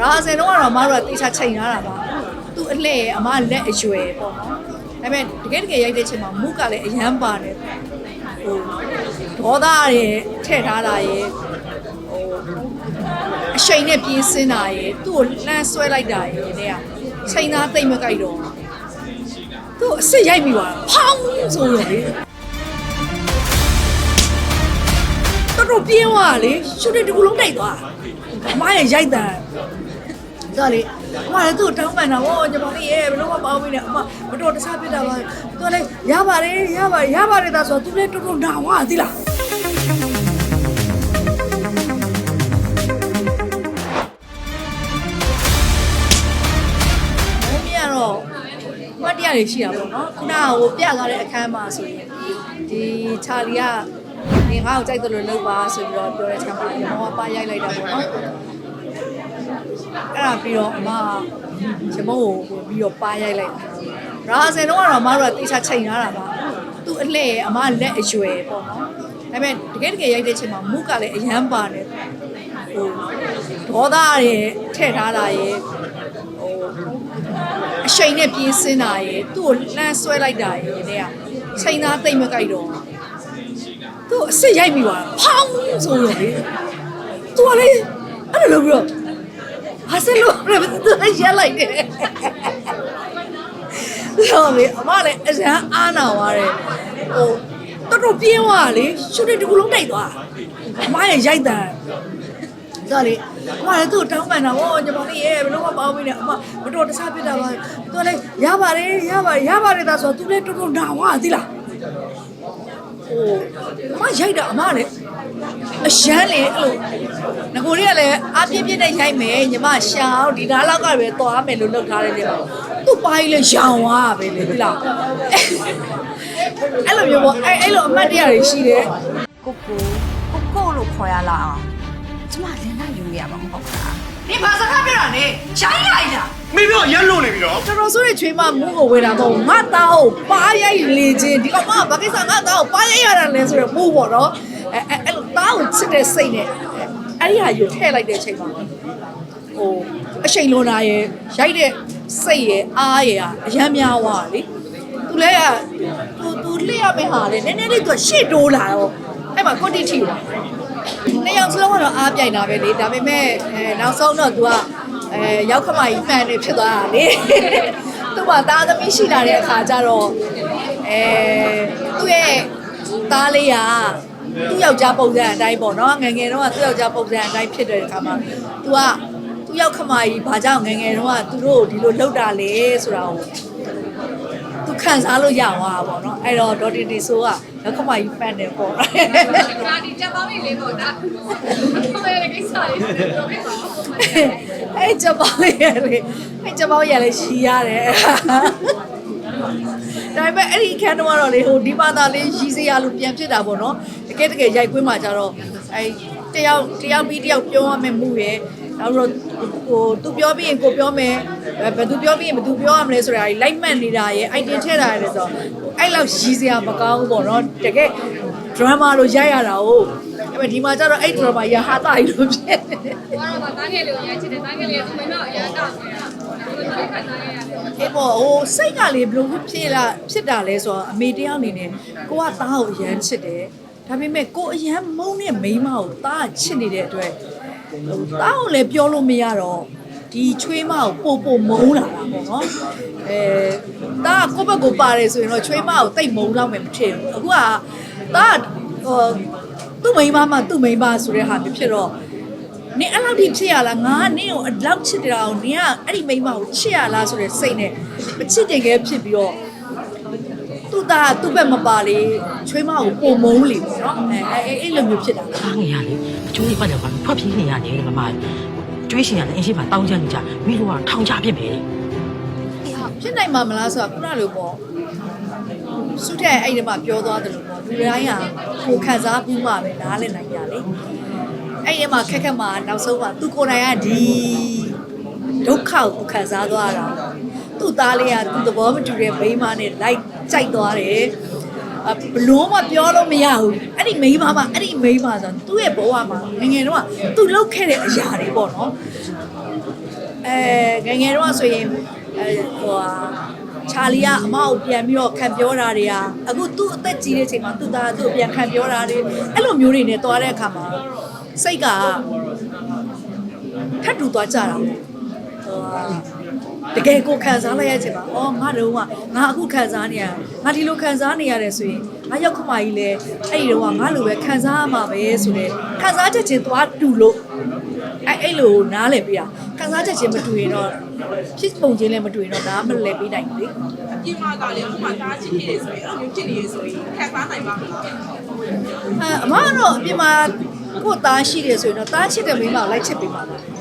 ရာဆယ်တော့ကတော့အမတို့ကတေချာချိန်ထားတာပါသူ့အလှည့်ရဲ့အမလက်အရွယ်ပေါ့နော်ဒါပေမဲ့တကယ်တကယ်ရိုက်တဲ့ချိန်မှာမုကလည်းအရန်ပါတယ်ဟိုဒေါသရဲ့ထည့်ထားတာရဲ့ဟိုအရှိန်နဲ့ပြေးစင်းတာရဲ့သူ့ကိုလှမ်းဆွဲလိုက်တာရဲ့တဲ့ကချိန်သားတိတ်မကြိုက်တော့သူ့အစ်စ်ရိုက်ပြီးသွားဖောင်းဆိုရလေတော်တော်ပြင်းသွားလေရှုပ်တဲ့တကူလုံးတိုက်သွားအမရဲ့ရိုက်တာ ဒါလေအမလည်းသူ့တောင်းပန်တာဟောညီမလေးရဲ့ဘယ်လို့မပေါင်းမိနဲ့အမမတော်တဆပြစ်တာပါသူကလည်းရပါတယ်ရပါရပါတယ်ဒါဆိုသူလည်းတော်တော်နာဝါသီလားမင်းမြတော့မတ်တရားတွေရှိတာပေါ့နော်ခုနကဟိုပြသွားတဲ့အခန်းမှာဆိုရင်ဒီချာလီကဒီငါ့ကိုကြိုက်တယ်လို့လုပ်ပါဆိုပြီးတော့ပြောတဲ့ချက်မှာကျွန်တော်ကပါရိုက်လိုက်တာပေါ့နော် အဲ့ဒါပြီးတော့အမရမုံကိုပြီးတော့ပါရိုက်လိုက်တာရာဆယ်တော့ကတော့အမတို့ကတေချာချိန်ထားတာပါသူ့အလှည့်ရဲ့အမလက်အရွယ်ပေါ့နော်ဒါပေမဲ့တကယ်တကယ်ရိုက်တဲ့ချိန်မှာမုကလည်းအရန်ပါတယ်ဟိုဒေါသရဲ့ထည့်ထားတာရဲ့ဟိုအရှိန်နဲ့ပြေးစင်းတာရဲ့သူ့ကိုလှမ်းဆွဲလိုက်တာရဲ့တဲ့ကချိန်သားတိတ်မကြိုက်တော့သူ့အစ်စ်ရိုက်ပြီးသွားဖောင်းဆိုရလေသူကလေအဲ့လိုလုပ်ပြီးတော့ ဟာစလို့ရသူရက်လိုက်တယ်ဆိုလေအမလည်းအရန်အားနာသွားတယ်ဟိုတော်တော်ပြင်းသွားလေရှုပ်တဲ့တကူလုံးတိုက်သွားအမရဲ့ရိုက်တာဒါလေအမလည်းသူ့တောင်းပန်တာဟောညီမလေးရဲ့ဘယ်လို့မပေါင်းမိနဲ့အမမတော်တဆပြစ်တာပါသူလည်းရပါတယ်ရပါရပါတယ်ဒါဆိုသူလည်းတော်တော်နာဝါသီလားဟိုအမရိုက်တာအမလည်းအရှမ်းလေအဲ့လို ငကိုတွေကလည်းအပြင်းပြင်းနဲ့ရိုက်မယ်ညီမရှာအောင်ဒီနားလောက်ကပဲသွားမယ်လို့လုပ်ထားတယ်လေသူ့ပိုင်းလေရောင်သွားပဲလေဒီလားအဲ့လိုမျိုးပေါ့အဲ့အဲ့လိုအမှတ်တရတွေရှိတယ်ကိုကိုကိုကိုလို့ခေါ်ရလားအောင်ကျမလင်းလိုက်ယူရမှာမဟုတ်လားဒီဘာစကားပြောတာလဲရှိုင်းလိုက်တာမေပြောရက်လို့နေပြီတော့တော်တော်ဆိုးတဲ့ချွေးမမူးကိုဝေတာမဟုတ်ငါသားကိုပါရိုက်လေခြင်းဒီကောင်မဘာကိစ္စငါသားကိုပါရိုက်ရတာလဲဆိုတော့မူးပေါ့နော်အဲအဲအဲ့လိုသားကိုချစ်တဲ့စိတ်နဲ့ အဲ့ဒီဟာယူထည့်လိုက်တဲ့အချိန်မှာဟိုအချိန်လွန်တာရဲ့ရိုက်တဲ့စိတ်ရဲ့အားရဲ့အရမ်းများသွားတာလေသူလဲကသူသူလျှက်ရမယ့်ဟာလေနည်းနည်းလေးသူရှေ့တိုးလာတော့အဲ့မှာကွန်တီတီပါနှစ်ယောက်စလုံးကတော့အားပြိုင်တာပဲလေဒါပေမဲ့အဲနောက်ဆုံးတော့ तू ကအဲရောက်ခမကြီးဖန်နေဖြစ်သွားတာလေသူ့မှာသားသမီးရှိလာတဲ့အခါကျတော့အဲသူ့ရဲ့သားလေးက သူ့ယောက်ျားပုံစံအတိုင်းပေါ့နော်ငယ်ငယ်တော့ကသူ့ယောက်ျားပုံစံအတိုင်းဖြစ်တဲ့အခါမှာ तू ကသူ့ယောက်ခမကြီးဘာကြောင့်ငယ်ငယ်တော့ကသူတို့ကိုဒီလိုလှုပ်တာလဲဆိုတာကိုသူခံစားလို့ရသွားတာပေါ့နော်အဲ့တော့ဒေါ်တီတီဆိုကလက်ခမကြီးဖန်တယ်ပေါ့ဒါဒီချက်ပေါင်းလေးပေါ့ဒါဘယ်လိုကိစ္စလေးပြောပြပါဦးအဲ့ချက်ပေါင်းရလေအဲ့ချက်ပေါင်းရလေရှီရတယ်ဒါပေမဲ့အဲ့ဒီအခန်းတော့ကတော့လေဟိုဒီဘာသာလေးရီစရာလို့ပြန်ဖြစ်တာပေါ့နော်တ ကယ်တကယ်ရိုက်ကွင်းမှာကျတော့အဲ့တယောက်တယောက်ပြီးတယောက်ပြောရမယ်မှုရယ်နောက်တော့ဟိုသူပြောပြီးရင်ကိုပြောမယ်ဘယ်သူပြောပြီးရင်ဘယ်သူပြောရမလဲဆိုတာကြီးလိုက်မှတ်နေတာရယ်အိုက်တင်ထည့်တာရယ်ဆိုတော့အဲ့လောက်ရီစရာမကောင်းဘူးပေါ့နော်တကယ် drama လို့ရိုက်ရတာဟုတ်အဲ့မဲ့ဒီမှာကျတော့အဲ့ drama ရဟာတာကြီးလို့ဖြစ်နေတယ်ဘာတော့တားငယ်လေးကိုရချစ်တယ်တားငယ်လေးကမင်းတော့အရန်တောက်နေတာဘယ်လိုခံစားရရလဲအေးပေါ့ဟိုစိတ်ကလေဘယ်လိုဖြစ်လာဖြစ်တာလဲဆိုတော့အမေတရားအနေနဲ့ကိုကသားကိုအရန်ချစ်တယ် ဒါပေမဲ့ကိုအရန်မုန်းတဲ့မိန်းမကိုသားချစ်နေတဲ့အတွက်ဟိုသားကိုလည်းပြောလို့မရတော့ဒီချွေးမကိုပို့ပို့မုန်းလာတာပေါ့နော်အဲသားကကိုယ့်ဘက်ကိုပါတယ်ဆိုရင်တော့ချွေးမကိုတိတ်မုန်းတော့မယ်မထင်ဘူးအခုကသားကဟိုသူ့မိန်းမမှသူ့မိန်းမဆိုတဲ့ဟာမျိုးဖြစ်တော့နင်အဲ့လောက်ထိချစ်ရလားငါကနင့်ကိုအလောက်ချစ်တယ်အောင်နင်ကအဲ့ဒီမိန်းမကိုချစ်ရလားဆိုတဲ့စိတ်နဲ့မချစ်တင်ခဲဖြစ်ပြီးတော့ သူ့သားကသူ့ဘက်မပါလေချွေးမကိုပုံမုံလေပေါ့နော်အဲအဲအဲ့လိုမျိုးဖြစ်တာသားငယ်ရလေအကျိုးလေးပတ်တယ်ကွာဖွက်ပြေးနေရတယ်မမကျွေးရှင်ရတယ်အင်းရှိမှတောင်းကြနေကြမိလို့ကထောင်ချဖြစ်မယ်ဖြစ်နိုင်မှာမလားဆိုတာခုနလိုပေါ့စုတဲ့အဲ့ဒီမှာပြောသွားတယ်လို့ပေါ့လူတိုင်းဟာကိုခံစားမှုမှပဲနားလည်နိုင်ကြလေအဲ့ဒီမှာခက်ခက်မှာနောက်ဆုံးမှာသူကိုယ်တိုင်ကဒီဒုက္ခကိုသူခံစားသွားတာ သူ့သားလေးကသူ့သဘောမတူတဲ့မိန်းမနဲ့လိုက်ကြိုက်သွားတယ်အဘလို့မပြောလို့မရဘူးအဲ့ဒီမိန်းမမှာအဲ့ဒီမိန်းမဆိုသူ့ရဲ့ဘဝမှာငယ်ငယ်တော့ကသူလှုပ်ခဲ့တဲ့အရာတွေပေါ့နော်အဲငယ်ငယ်တော့ဆိုရင်အဲဟိုဟာချာလီကအမကိုပြန်ပြီးတော့ခံပြောတာတွေကအခုသူ့အသက်ကြီးတဲ့အချိန်မှာသူ့သားကသူ့ကိုပြန်ခံပြောတာတွေအဲ့လိုမျိုးတွေနဲ့တွားတဲ့အခါမှာစိတ်ကထပ်တူသွားကြတာပေါ့ဟိုဟာ တကယ်ကိုခံစားလိုက်ရချင်ပါ။အော်ငါတော့ကငါအခုခံစားနေရငါဒီလိုခံစားနေရတယ်ဆိုရင်ငါရောက်ခမကြီးလဲအဲ့ဒီတော့ကငါလိုပဲခံစားရမှာပဲဆိုတဲ့ခံစားချက်ချင်းသွားတူလို့အဲ့အဲ့လိုနားလည်ပြတာခံစားချက်ချင်းမတူရင်တော့ဖြစ်ပုံချင်းလည်းမတူရင်တော့ဒါမှမလဲပေးနိုင်ဘူးလေအပြင်မှာကလည်းဥပမာတားချစ်နေတယ်ဆိုရင်အဲ့လိုမျိုးဖြစ်နေရဆိုရင်ခံစားနိုင်ပါမလားအဲအမကတော့အပြင်မှာကိုယ်သားရှိတယ်ဆိုရင်တော့သားချစ်တဲ့မိန်းမကိုလိုက်ချစ်ပေးပါလားအဲ့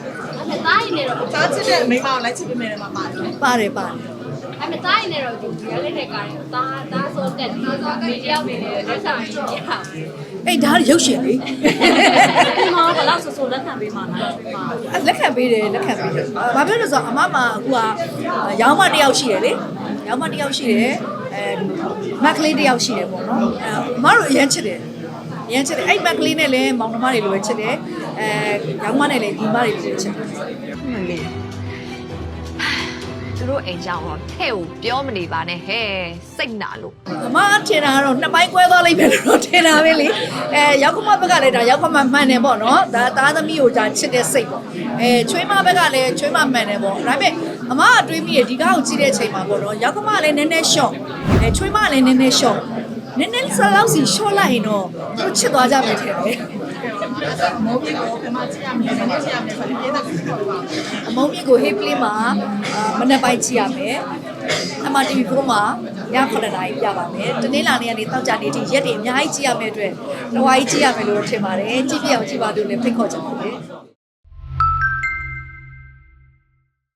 မဲ့သားရင်လည်းတော့တားချစ်တဲ့မိန်းမကိုလိုက်ချစ်ပေးမယ်လည်းမပါတယ် ပါတယ်ပါတယ်အဲ့မဲ့သားရင်လည်းတော့ဒီရလေးတဲ့ကားတယ်သားသားဆိုတက်သားဆိုကတယောက်နေတယ်လက်ဆောင်ရင်ပြအောင်အဲ့ဒါရုပ်ရှင်လေဒီမှာဘယ်လောက်ဆဆလက်ခံပေးမှာလဲဒီမှာအဲ့လက်ခံပေးတယ်လက်ခံပေးတယ်ဘာဖြစ်လို့လဲဆိုတော့အမမအခုကရောင်းမတစ်ယောက်ရှိတယ်လေရောင်းမတစ်ယောက်ရှိတယ်အဲမက်ကလေးတစ်ယောက်ရှိတယ်ပေါ့နော်အဲအမတို့အရင်ချစ်တယ် အရင်ချစ်တယ်အဲ့မက်ကလေးနဲ့လည်းမောင်နှမတွေလိုပဲချစ်တယ်အဲရောင်းမနဲ့လည်းဒီမတွေလိုပဲချစ်တယ်မလေးသူတို့အိမ်ကြောင်တော့ထဲ့ကိုပြောမနေပါနဲ့ဟဲ့စိတ်နာလို့အမထင်တာကတော့နှစ်ပိုင်းကွဲသွားလိမ့်မယ်လို့တော့ထင်တာပဲလေအဲရောက်ခမဘက်ကလည်းဒါရောက်ခမမှန်တယ်ပေါ့နော်ဒါသားသမီးကိုဒါချစ်တဲ့စိတ်ပေါ့အဲချွေးမဘက်ကလည်းချွေးမမှန်တယ်ပေါ့ဒါပေမဲ့အမကတွေးမိရဒီကားကိုကြည့်တဲ့အချိန်မှာပေါ့နော်ရောက်ခမလည်းနည်းနည်းရှော့အဲချွေးမလည်းနည်းနည်းရှော့ နည်းနည်းဆက်လောက်စီရှော့လိုက်ရင်တော့သူတို့ချစ်သွားကြမယ်ထင်တယ်မောပြေကိုဘယ်မှာကြည့်ရမလဲဘယ်မှာကြည့်ရမလဲဆိုတော့ပြေးတဲ့ကိုပြောပါအမုံမြင့်ကို hip play မှာအာမနေ့ပိုင်းကြည့်ရမယ်အမ TV4 မှာည9:00နာရီပြပါမယ်တနေ့လာနေ့ကနေတောက်ကြနေထိရက်တွေအများကြီးကြည့်ရမယ်အတွက်တဝါကြီးကြည့်ရမယ်လို့ထင်ပါတယ်ကြည့်ပြအောင်ကြည့်ပါလို့လည်းဖိတ်ခေါ်ချင်ပါတယ်